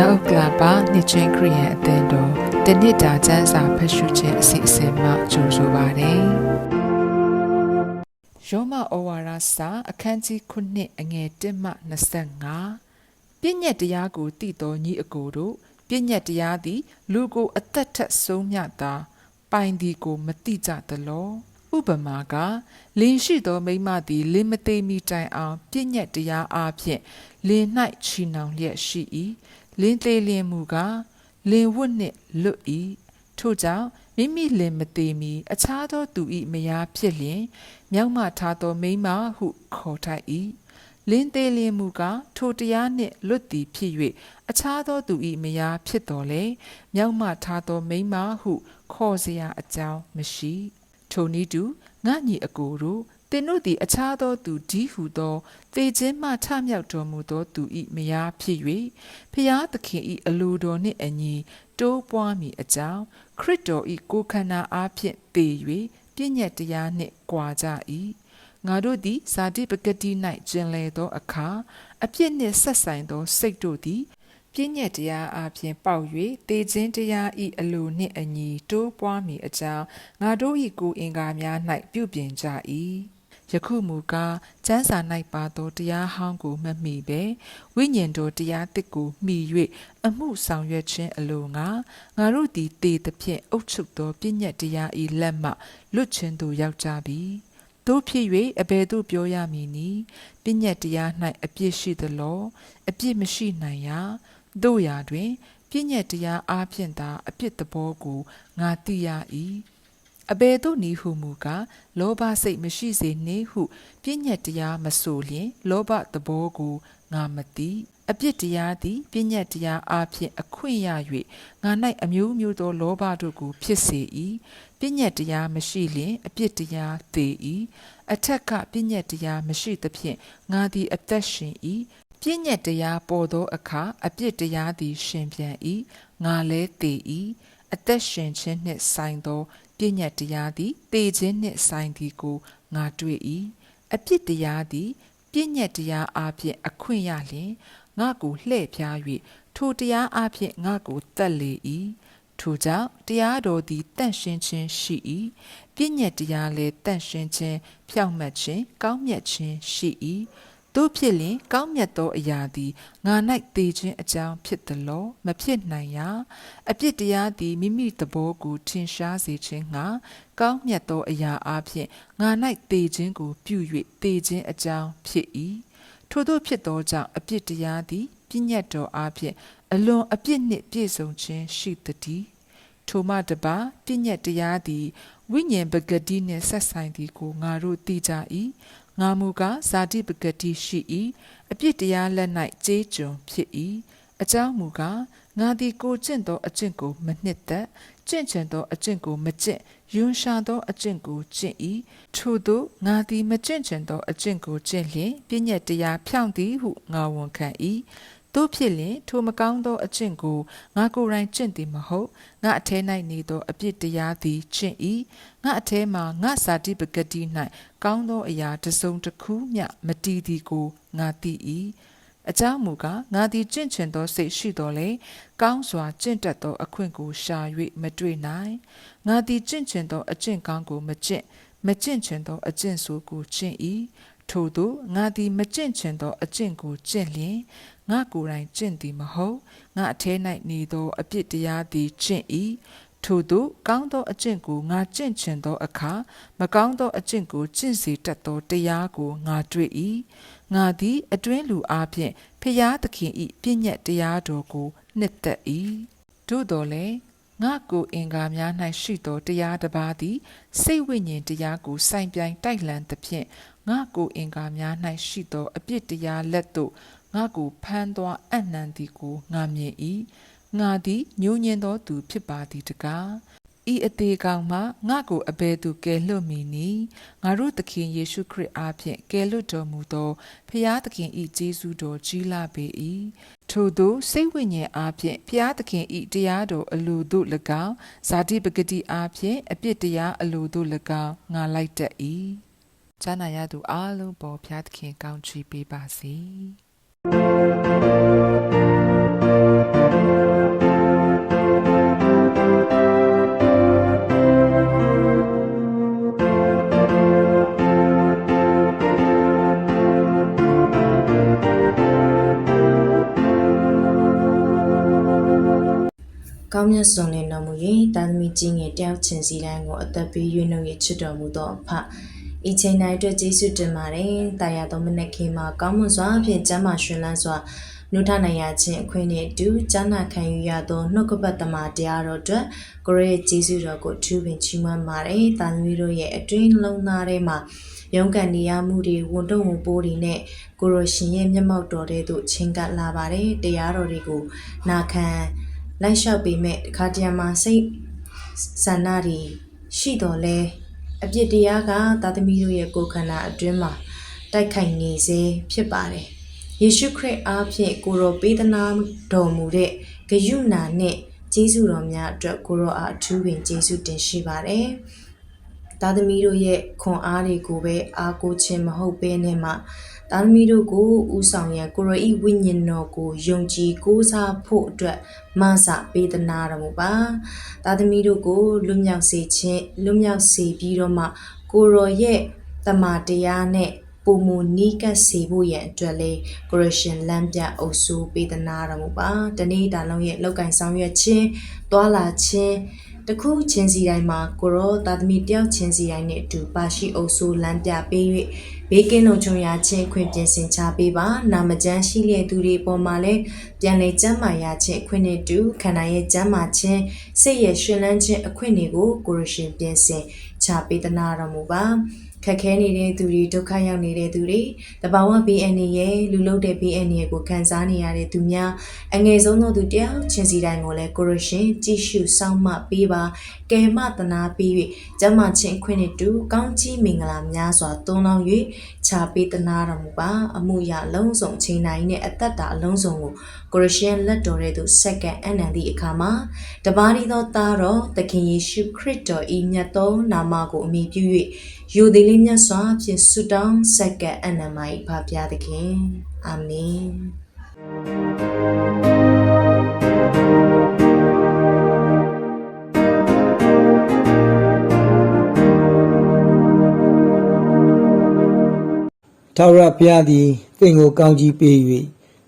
မြောက်ဥက္ကလာပါနှစ်ချင်းခရီးယန်အသင်းတော်တနစ်တာကျမ်းစာဖတ်ရှုခြင်းအစီအစဉ်မှကြိုဆိုပါရစေ။ယောမဩဝါဒစာအခန်းကြီး9အငယ်1မှ25ပြည့်ညက်တရားကိုတည်တော်ညီအကိုတို့ပြည့်ညက်တရားသည် လူကိုအသက်ထက်ဆုံးမြတာပိုင်ဒီကိုမတိကြသလောဥပမာကလင်းရှိသောမိမသည်လင်းမသိမီတိုင်အောင်ပြည့်ညက်တရားအားဖြင့်လင်း၌ချီနှောင်လျက်ရှိ၏ လင်းသေးလျင်မူကားလင်ဝတ်နှင့်လွတ်၏ထို့ကြောင့်မိမိလင်မသေးမီ အခြားသောသူ၏မယားဖြစ်လျင်မြောက်မှထားသောမိန်းမဟုခေါ်ထိုက်၏လင်းသေးလျင်မူကားထိုတရားနှင့်လွတ်သည်ဖြစ်၍အခြားသောသူ၏မယားဖြစ်တော်လေမြောက်မှထားသောမိန်းမဟုခေါ်เสียအကြောင်းမရှိထိုနည်းတူငါညီအကိုတို့ သင်တို့သည်အခြားသောသူဒီဟုသောသေခြင်းမှထမြောက်တော်မူသောသူ၏မယားဖြစ်၍ဖျားသခင်၏အလိုတော်နှင့်အညီတိုးပွားမည်အကြောင်းခရစ်တော်၏ကိုယ်ခန္ဓာအားဖြင့်တည်၍ပြည့်ညက်တရားနှင့်ကြွာကြ၏ငါတို့သည်ဇာတိပဂတိ၌ကျင်လည်သောအခါအပြစ်နှင့်ဆက်ဆိုင်သောစိတ်တို့သည်ပြည့်ညက်တရားအပြင်ပေါက်၍တေခြင်းတရားဤအလိုနှင့်အညီတိုးပွားမည်အကြောင်းငါတို့၏ကိုယ်အင်္ဂါများ၌ပြုပြင်ကြ၏ ယခုမူကားကျမ်းစာ၌ပါသောတရားဟောင်းကိုမမိပဲဝိညာဉ်တော်တရားတစ်ကိုမှီ၍အမှုဆောင်ရွက်ခြင်းအလိုငါငါတို့သည်တည်သဖြင့်အုပ်ချုပ်သောပြည့်ညက်တရားဤလက်မှလွတ်ခြင်းသို့ရောက်ကြပြီတို့ဖြစ်၍အဘယ်သို့ပြောရမည်နည်းပြည့်ညက်တရား၌အပြစ်ရှိသလောအပြစ်မရှိနိုင်ရာတို့ရာတွင်ပြည့်ညက်တရားအားဖြင့်သာအပြစ်သဘောကိုငါသိရ၏ အဘယ်သို့နည်းဟုမူကားလောဘစိတ်မရှိစေနှင့်ဟုပြည့်ညက်တရားမဆိုလျင် လောဘသဘောကိုငါမသိအပြစ်တရားသည်ပြည့်ညက်တရားအားဖြင့်အခွင့်ရ၍ငါ၌အမျိုးမျိုးသောလောဘတို့ကို ဖြစ်စေ၏ပြည့်ညက်တရားမရှိလျင်အပြစ်တရားသေ၏အထက်ကပြည့်ညက်တရားမရှိသဖြင့်ငါသည်အသက်ရှင်၏ပြည့်ညက်တရားပေါ်သောအခါအပြစ်တရားသည် ရှင်ပြန်၏ငါလဲသေ၏အသက်ရှင်ခြင်းနှင့်ဆိုင်သော ပြည့်ညတ်တရားသည်တေခြင်းနှင့်ဆိုင်သည်ကိုငါတွေ့၏အပြစ်တရားသည်ပြည့်ညတ်တရားအပြင်အခွင့်ရလျင်ငါကိုလှဲ့ဖျား၍ထိုတရားအပြင်ငါကိုတတ်လေ၏ထိုကြောင့်တရားတော်သည်တန့်ရှင်းခြင်းရှိ၏ပြည့်ညတ်တရားလည်းတန့်ရှင်းခြင်းဖြောင့်မတ်ခြင်းကောင်းမြတ်ခြင်းရှိ၏ တို့ဖြစ်လျင်ကောင်းမြတ်သောအရာသည်ငါ၌တည်ခြင်းအကြောင်းဖြစ်သလောမဖြစ်နိုင်ရာအပြစ်တရားသည်မိမိသဘောကိုထင်ရှားစေခြင်းငှာကောင်းမြတ်သောအရာအပြင်ငါ၌တည်ခြင်းကိုပြု၍တည်ခြင်းအကြောင်းဖြစ်၏ထို့သောဖြစ်သောကြောင့်အပြစ်တရားသည်ပြည့်ညတ်တော်အပြင်အလွန်အပြစ်နှင့်ပြည့်စုံခြင်းရှိသည်ထိုမှတပါပြည့်ညတ်တရားသည်ဝိညာဉ်ပဂတိနှင့်ဆက်ဆိုင်သည်ကိုငါတို့သိကြ၏ ငါမူကားဇာတိပဂတိရှိ၏အပြစ်တရားလက်၌ကြေးကျွန်ဖြစ်၏အကြောင်းမူကားငါသည်ကိုကျင့်သောအကျင့်ကိုမနှစ်သက်ကျင့်ချင်သောအကျင့်ကိုမကျင့်ယွန်ရှာသောအကျင့်ကိုကျင့်၏ထို့သောငါသည်မကျင့်ချင်သောအကျင့်ကိုကျင့်လျင်ပြည့်ညက်တရားဖြောင့်သည်ဟုငါဝန်ခံ၏ တို့ဖြစ်လျင်ထိုမကောင်းသောအကျင့်ကိုငါကိုယ်တိုင်ကျင့်သည်မဟုတ်ငါအထဲ၌နေသောအပြစ်တရားသည်ကျင့်၏ငါအထဲမှာငါစာတိပဂတိ၌ကောင်းသောအရာတစ်စုံတစ်ခုမျှမတည်သည်ကိုငါသိ၏အကြောင်းမူကားငါသည်ကျင့်ချင်သောစိတ်ရှိတော်လေကောင်းစွာကျင့်တတ်သောအခွင့်ကိုရှာ၍မတွေ့နိုင်ငါသည်ကျင့်ချင်သောအကျင့်ကောင်းကိုမကျင့်မကျင့်ချင်သောအကျင့်ဆိုးကိုကျင့်၏ထို့သောငါသည်မကျင့်ချင်သောအကျင့်ကိုကျင့်လျင် ငါကိုယ်တိုင်ကျင့်သည်မဟုတ်ငါအထဲ၌နေသောအပြစ်တရားသည်ကျင့်၏ထို့သောကောင်းသောအကျင့်ကိုငါကျင့်ချင်သောအခါမကောင်းသောအကျင့်ကိုကျင့်စေတတ်သောတရားကိုငါတွေ့၏ငါသည်အတွင်းလူအားဖြင့်ဖျားသခင်၏ပြည့်ညက်တရားတော်ကိုနှစ်သက်၏သို့တော်လည်းငါကိုအင်္ဂါများ၌ရှိသောတရားတစ်ပါးသည်စိတ်ဝိညာဉ်တရားကိုစိုင်ပြိုင်တိုက်လှန်သဖြင့်ငါကိုအင်္ဂါများ၌ရှိသောအပြစ်တရားလက်သို့ ငါကိုဖမ်းသွားအံ့နံသည်ကိုငါမြင်၏ငါသည်ညှိုးညင်းသောသူဖြစ်ပါသည်တကားဤအသေးကောင်မှငါကိုအဘယ်သူကယ်လွတ်မည်နည်းငါတို့သခင်ယေရှုခရစ်အားဖြင့်ကယ်လွတ်တော်မူသောဖျားသခင်ဤကျေးဇူးတော်ကြီးလာပေ၏ထို့သောစိတ်ဝိညာဉ်အားဖြင့်ဖျားသခင်ဤတရားတော်အလိုသို့၎င်းဇာတိပဂတိအားဖြင့်အပြစ်တရားအလိုသို့၎င်းငါလိုက်တတ်၏ဈာနာရသူအလုံးပေါ်ဖျားသခင်ကောင်းချီးပေးပါစေ။ ကောင်းမြတ်စွာလင်တော်မူ၏တာသမီကြီးငယ်တယောက်ချင်းစီတိုင်းကိုအသက်ပေး၍နှုတ်ရချစ်တော်မူသောအဖ ဤချိန်တိုင်းအတွက်ကျေးဇူးတင်ပါတယ်။တာယာတော်မနေ့ခေတ်မှာကောင်းမွန်စွာဖြင့်ကျမ်းမာရှင်လန်းစွာနုထနိုင်ရခြင်းအခွင့်နဲ့အတူကျမ်းနာခံယူရသောနှုတ်ကပတ်သမတရားတော်အတွက်ကိုရရဲ့ကျေးဇူးတော်ကိုထူးပင်ချီးမွမ်းပါတယ်။တာသမီတို့ရဲ့အတွင်းလုံးသားထဲမှာရုန်းကန်နေရမှုတွေဝန်တုံဝန်ပိုးတွေနဲ့ကိုရရှင်ရဲ့မျက်မှောက်တော်တဲ့သို့ချင်းကပ်လာပါတယ်။တရားတော်တွေကိုနာခံလိုက်လျှောက်ပေမဲ့တခါတရံမှာစိတ်ဆန္ဒတွေရှိတော်လဲ အပြစ်တရားကသာသမီတို့ရဲ့ကိုယ်ခန္ဓာအတွင်းမှာတိုက်ခိုက်နေစေဖြစ်ပါတယ်။ယေရှုခရစ်အားဖြင့်ကိုရောပေးသနာတော်မူတဲ့ဂယုဏာနဲ့ကျေးဇူးတော်များအတွက်ကိုရောအားအထူးပင်ကျေးဇူးတင်ရှိပါတယ်။သားသမီးတို့ရဲ့ခွန်အားတွေကိုပဲအားကိုးခြင်းမဟုတ်ဘဲနဲ့မှ သားသမီးတို့ကိုဥဆောင်ရန်ကိုရောဤဝိညာဉ်တော်ကိုယုံကြည်ကိုးစားဖို့အတွက်မဆပေးသနာတော်မူပါသားသမီးတို့ကိုလွတ်မြောက်စေခြင်းလွတ်မြောက်စေပြီးတော့မှကိုရောရဲ့တမန်တရားနဲ့ပုံမူနီးကပ်စေဖို့ရန်အတွက်လေကိုရရှင်လမ်းပြအုပ်စုပေးသနာတော်မူပါတနေ့တာလုံးရဲ့လောက်ကင်ဆောင်ရွက်ခြင်းတွာလာခြင်း တခုချင်းစီတိုင်းမှာကိုရောတာသမီတယောက်ချင်းစီတိုင်းနဲ့အတူပါရှိအုပ်စုလမ်းပြပေး၍ဘေးကင်းလုံခြုံရာချင်းခွင့်ပြင်ဆင်ချပေးပါနာမကျန်းရှိလျက်သူတွေပေါ်မှာလည်းပြန်လည်ကျမ်းမာရခြင်းအခွင့်နဲ့တူခန္ဓာရဲ့ကျမ်းမာခြင်းစိတ်ရဲ့ရှင်လန်းခြင်းအခွင့်တွေကိုကိုရရှင်ပြင်ဆင်ချပေးသနာတော်မူပါ ခက်ခဲနေတဲ့သူတွေဒုက္ခရောက်နေတဲ့သူတွေတဘာဝ BN ရဲ့လူလုတဲ့ BN ရဲ့ကိုခံစားနေရတဲ့သူများအငယ်ဆုံးသောသူတယောက်ချင်းစီတိုင်းကိုလည်းကိုရရှင်ကြည့်ရှုစောင့်မပေးပါကယ်မတနာပေး၍ကျမ်းမာခြင်းအခွင့်နဲ့တူကောင်းကြီးမင်္ဂလာများစွာသွန်းလောင်း၍ခြာပေးသနာတော်မူပါအမှုရအလုံးစုံချိန်တိုင်းနဲ့အသက်တာအလုံးစုံကိုကိုရရှင်လက်တော်တဲ့သူစက္ကန့်အနန္တိအခါမှာတပါးရီသောသားတော်သခင်ယေရှုခရစ်တော်ဤမြတ်သောနာမကိုအမိပြု၍ယူသည်လေးမြတ်စွာဖြင့်ဆုတောင်းစက္ကန့်အနန္မ၏ဖဖျားသခင်အာမင်ထာဝရဘုရားသည်သင်ကိုကောင်းကြီးပေး၍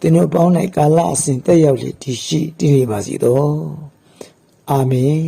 သင်တို့ပေါင်း၌ကာလအစဉ်တက်ရောက်လေတည်ရှိတည်နေပါစေသောအာမင်